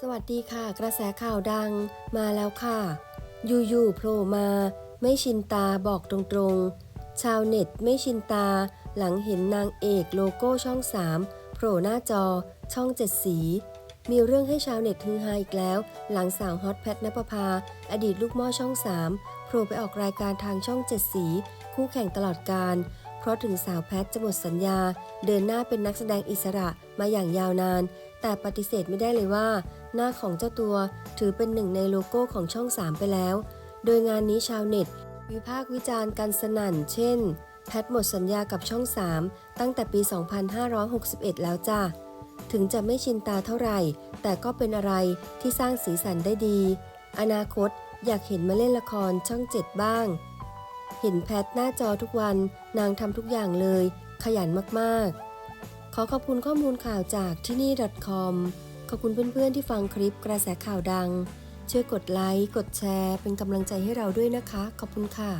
สวัสดีค่ะ กระแสข่าวดังมาแล้วค่ะอยู่ๆโผล่มา ไม่ชินตาบอกตรงๆ ชาวเน็ตไม่ชินตา หลังเห็นนางเอกโลโก้ช่อง 3 โผล่หน้าจอช่องเจ็ดสี มีเรื่องให้ชาวเน็ตฮือฮาอีกแล้ว หลังสาวฮอตแพทนปภา อดีตลูกม่อช่อง 3 โผล่ไปออกรายการทางช่องเจ็ดสี คู่แข่งตลอดการ ราะถึงสาวแพทจะหมดสัญญา เดินหน้าเป็นนักแสดงอิสระมาอย่างยาวนาน แต่ปฏิเสธไม่ได้เลยว่า หน้าของเจ้าตัวถือเป็นหนึ่งในโลโก้ของช่อง 3 ไปแล้ว โดยงานนี้ชาวเน็ต วิพากษ์วิจารณ์กันสนั่น เช่น แพทหมดสัญญากับช่อง 3 ตั้งแต่ปี 2561 แล้วจ้ะถึงจะไม่ชินตาเท่าไหร่ แต่ก็เป็นอะไรที่สร้างสีสันได้ดี อนาคตอยากเห็นมาเล่นละครช่อง 7 บ้าง เห็นแพทหน้าจอทุกวันนางทำทุกอย่างเลย ขยันมากๆ ขอขอบคุณข้อมูลข่าวจากที่นี่ .com ขอบคุณเพื่อนๆที่ฟังคลิปกระแสข่าวดัง ช่วยกดไลค์ กดแชร์ เป็นกำลังใจให้เราด้วยนะคะ ขอบคุณค่ะ